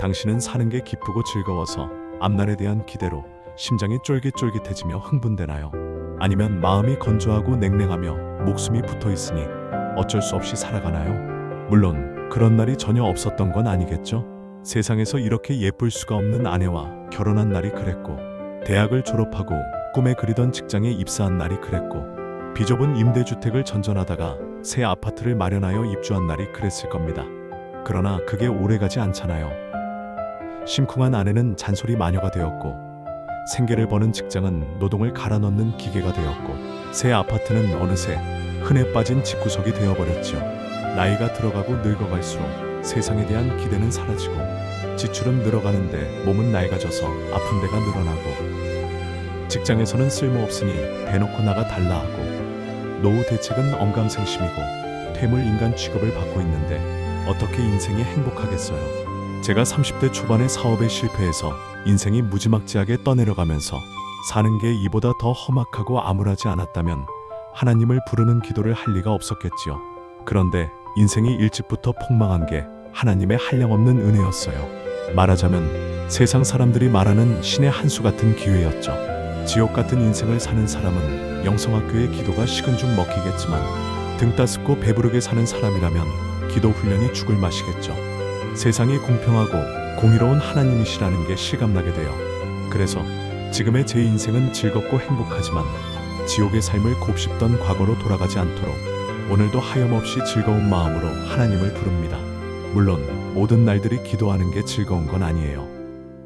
당신은 사는 게 기쁘고 즐거워서 앞날에 대한 기대로 심장이 쫄깃쫄깃해지며 흥분되나요? 아니면 마음이 건조하고 냉랭하며 목숨이 붙어 있으니 어쩔 수 없이 살아가나요? 물론 그런 날이 전혀 없었던 건 아니겠죠? 세상에서 이렇게 예쁠 수가 없는 아내와 결혼한 날이 그랬고 대학을 졸업하고 꿈에 그리던 직장에 입사한 날이 그랬고 비좁은 임대주택을 전전하다가 새 아파트를 마련하여 입주한 날이 그랬을 겁니다. 그러나 그게 오래가지 않잖아요. 심쿵한 아내는 잔소리 마녀가 되었고 생계를 버는 직장은 노동을 갈아 넣는 기계가 되었고 새 아파트는 어느새 흔해 빠진 집구석이 되어버렸죠. 나이가 들어가고 늙어갈수록 세상에 대한 기대는 사라지고 지출은 늘어가는데 몸은 낡아져서 아픈 데가 늘어나고 직장에서는 쓸모없으니 대놓고 나가 달라 하고 노후 대책은 언감생심이고 퇴물 인간 취급을 받고 있는데 어떻게 인생이 행복하겠어요? 제가 30대 초반에 사업에 실패해서 인생이 무지막지하게 떠내려가면서 사는 게 이보다 더 험악하고 암울하지 않았다면 하나님을 부르는 기도를 할 리가 없었겠지요. 그런데 인생이 일찍부터 폭망한 게 하나님의 한량없는 은혜였어요. 말하자면 세상 사람들이 말하는 신의 한 수 같은 기회였죠. 지옥 같은 인생을 사는 사람은 영성학교의 기도가 식은 죽 먹히겠지만 등 따스고 배부르게 사는 사람이라면 기도 훈련이 죽을 맛이겠죠. 세상이 공평하고 공의로운 하나님이시라는 게 실감나게 돼요. 그래서 지금의 제 인생은 즐겁고 행복하지만 지옥의 삶을 곱씹던 과거로 돌아가지 않도록 오늘도 하염없이 즐거운 마음으로 하나님을 부릅니다. 물론 모든 날들이 기도하는 게 즐거운 건 아니에요.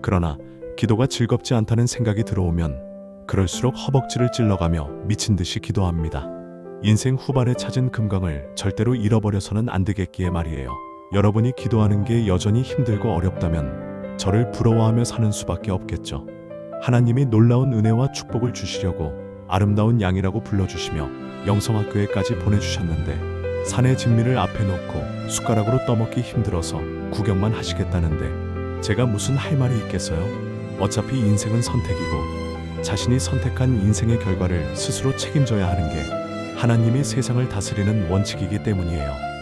그러나 기도가 즐겁지 않다는 생각이 들어오면 그럴수록 허벅지를 찔러가며 미친 듯이 기도합니다. 인생 후반에 찾은 금강을 절대로 잃어버려서는 안 되겠기에 말이에요. 여러분이 기도하는 게 여전히 힘들고 어렵다면 저를 부러워하며 사는 수밖에 없겠죠. 하나님이 놀라운 은혜와 축복을 주시려고 아름다운 양이라고 불러주시며 영성학교에까지 보내주셨는데 산의 진미를 앞에 놓고 숟가락으로 떠먹기 힘들어서 구경만 하시겠다는데 제가 무슨 할 말이 있겠어요? 어차피 인생은 선택이고 자신이 선택한 인생의 결과를 스스로 책임져야 하는 게 하나님이 세상을 다스리는 원칙이기 때문이에요.